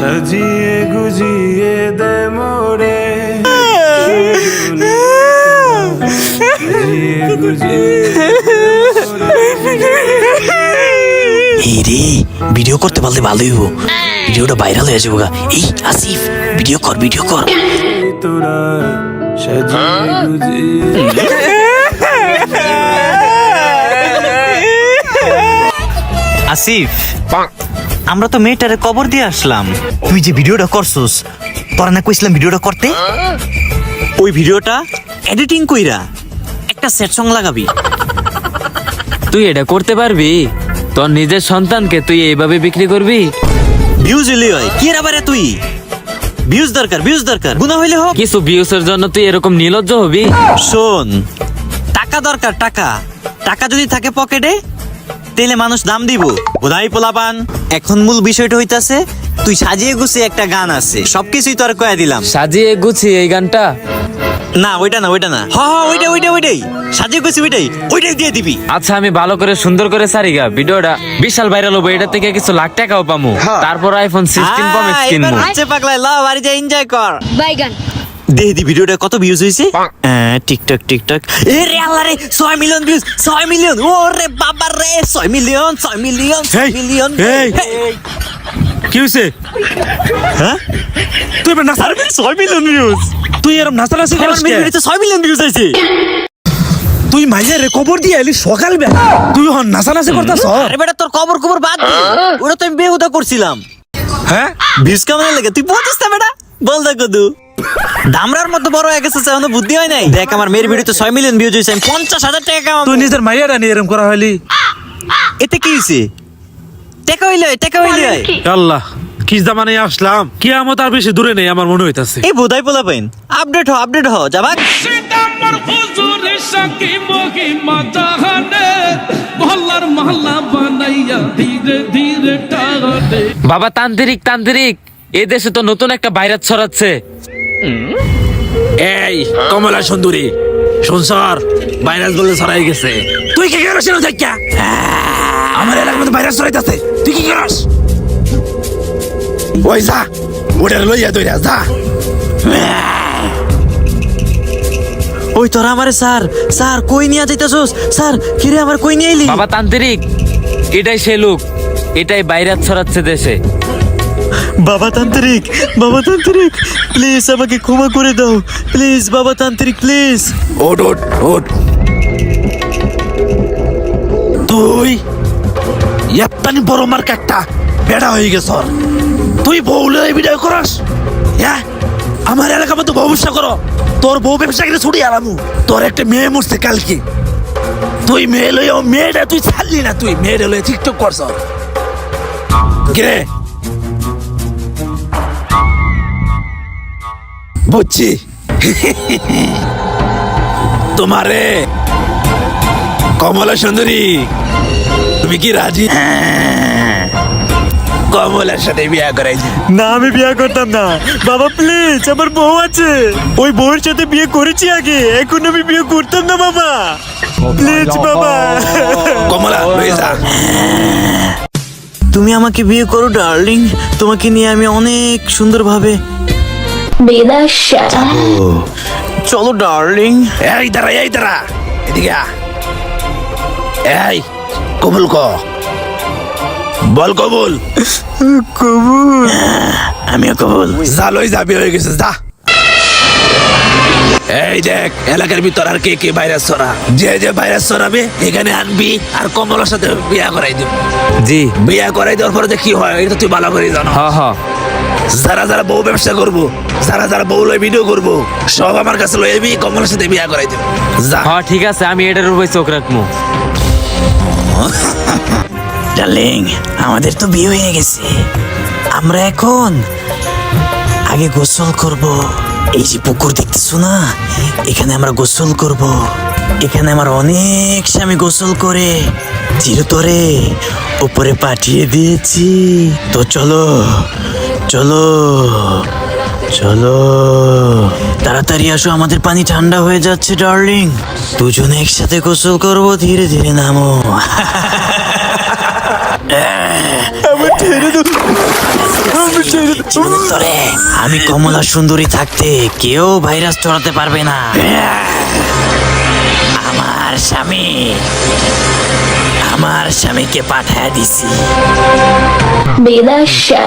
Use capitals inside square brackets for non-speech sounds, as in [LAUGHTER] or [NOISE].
সাজিয়ে গুজিয়ে দে মোরে এই রে ভিডিও করতে পারলে ভালোই হব। ভিডিওটা ভাইরাল হয়ে যাব গা। এই আসিফ ভিডিও কর ভিডিও কর। তোরা সাজিয়ে গুজিয়ে [LAUGHS] আসিফ আমরা তো মেয়েটারে কবর দিয়ে আসলাম। তুই যে ভিডিওটা করছস তোরা না কইছিলাম ভিডিওটা করতে? ওই ভিডিওটা এডিটিং কইরা একটা সেট সং লাগাবি। তুই এটা করতে পারবি? তোর নিজের সন্তানকে তুই এইভাবে বিক্রি করবি? ভিউজ হইলে হয় কি রে বারে তুই? ভিউজ দরকার ভিউজ দরকার। গুণা হইলে হোক। কিছু ভিউজের জন্য তুই এরকম নির্লজ্জ হবি? শোন টাকা দরকার টাকা। টাকা যদি থাকে পকেটে তাহলে মানুষ দাম দিব। বোধাই পোলাপান এখন মূল বিষয়টা হইতাছে তুই সাজিয়ে গুছিয়ে একটা গান আছে সবকিছুই তোর কয়া দিলাম। সাজিয়ে গুছিয়ে এই গানটা? না ওইটা না ওইটা না। হ হ ওইটা ওইটা ওইটাই। সাজিয়ে গুছিয়ে ওইটাই ওইটাই দিয়ে দিবি। আচ্ছা আমি ভালো করে সুন্দর করে সারিগা ভিডিওটা বিশাল ভাইরাল হব এটা থেকে কিছু লাখ টাকাও পামু। তারপর আইফোন সিক্সটিন প্রো ম্যাক্স কিনবো হচ্ছে পাগলা ল বাড়ি যা এনজয় কর বাইগান দেখি ভিডিওটা কত ভিউজ হয়েছে? হ্যাঁ টিকটক টিকটক এ রে আল্লাহ রে ছয় মিলিয়ন ভিউজ ছয় মিলিয়ন ও রে বাবা রে ছয় মিলিয়ন ছয় মিলিয়ন ছয় মিলিয়ন। কি হয়েছে? হ্যাঁ? তুই এবার নাচা ছয় মিলিয়ন ভিউজ তুই এরম নাচানাচি করিস মেয়ে ছয় মিলিয়ন ভিউজ হয়েছে। তুই মাইয়া রে কবর দিয়ে এলি সকাল বেলা তুই হন নাচানাচি করতাস আরে বেটা তোর কবর কবর বাদ দে। ওটা তো আমি বেহুদা করছিলাম। হ্যাঁ? ভিউজ কেমন লাগে? তুই বুঝিস না বেটা। বল দেখো তু। দামরার মতো বড় হয়ে গেছে এখনও বুদ্ধি হয় নাই। দেখ আমার মেয়ের ভিডিওতে ছয় মিলিয়ন ভিউজ হয়েছে আমি পঞ্চাশ হাজার টাকা কামাবো। তুই নিজের মাইয়াটা নিয়ে এরম করা হইলি এতে কি হয়েছে? টাকা হইলে টাকা হইলে আল্লাহ কি জামানে আসলাম। কি আমত আর বেশি দূরে নেই আমার মনে হইতাছে। এই বোধাই পোলা পাইন আপডেট হ আপডেট হ যাবাক। টানে। বাবা তান্ত্রিক তান্ত্রিক এই দেশে তো নতুন একটা ভাইরাস ছড়াচ্ছে। এই কমলা সুন্দরী। সংসার ভাইরাস বলে ছড়াই গেছে। তুই কি করছ না দেখা আমার এলাকার মধ্যে ভাইরাস ছড়াইতাছে। তুই কি করস? ওই যা ওটার লইয়া তুই যা। ওই তোরা আমারে স্যার। স্যার কই নিয়ে যাইতাছস? স্যার কিরে আমার কই নিয়ে আইলি? বাবা তান্ত্রিক এটাই সে লোক। এটাই ভাইরাস ছড়াচ্ছে দেশে। বাবা তান্ত্রিক বাবা তান্ত্রিক প্লিজ আমাকে ক্ষমা করে দাও। প্লিজ বাবা তান্ত্রিক প্লিজ ওট ওট ওট তুই এত্তানি বড় মার কাটটা বেড়া হয়ে গেছ। তুই বউলে ভিডিও করস? হ্যাঁ? আমার এলাকা মতো ব্যবসা করো। তোর বউ ব্যবসা করে ছুটি আলামু। তোর একটা মেয়ে মরছে কালকে। তুই মেয়ে লই মেয়েটা তুই ছাড়লি না তুই। মেয়েটা লই টিকটক করছ। কে? বুঝছি। তোমারে কমলা সুন্দরী তুমি কি রাজি। কমলার সাথে বিয়া করাইছি। না আমি বিয়ে করতাম না। বাবা প্লিজ আমার বউ আছে। ওই বউয়ের সাথে বিয়ে করেছি আগে এখন আমি বিয়ে করতাম না বাবা। প্লিজ বাবা। কমলা লয়ে যা তুমি আমাকে বিয়ে করো ডার্লিং তোমাকে নিয়ে আমি অনেক সুন্দরভাবে বেদাশা চলো ডার্লিং এই দাঁড়া এই দাঁড়া। এদিকে এই কবুল ক। বল কবুল। কবুল। আমিও কবুল। যা লই যাবি হয়ে গেছে যা। এই দেখ এলাকার ভিতর আর কে কে ভাইরাস ছড়া। যে যে ভাইরাস ছড়াবে এখানে আনবি আর কমলার সাথে বিয়া করাই দিবি। জি। বিয়া করাই দেওয়ার পরে কি হয় এটা তুই ভালো করে জানো। হ হ যারা যারা বউ ব্যবসা করব যারা যারা বউ লই ভিডিও করব সব আমার কাছে লই এবি কমলার সাথে বিয়া করাই দেবো। যা। হ ঠিক আছে আমি এটার উপরে চোখ রাখব। ডার্লিং আমাদের তো বিয়ে হয়ে গেছে। আমরা এখন আগে গোসল করব। এই যে পুকুর দেখতেছো না? এখানে আমরা গোসল করব। এখানে আমার অনেক স্বামী গোসল করে। চিরতরে উপরে পাঠিয়ে দিয়েছি। তো চলো চলো চলো। তাড়াতাড়ি আসো আমাদের পানি ঠান্ডা হয়ে যাচ্ছে ডার্লিং। দুজনে একসাথে গোসল করব ধীরে ধীরে নামো। আমি কমলা সুন্দরী থাকতে কেউ ভাইরাস ছড়াতে পারবে না। আমার স্বামী আমার স্বামীকে পাঠায় দিছি। বেদাশা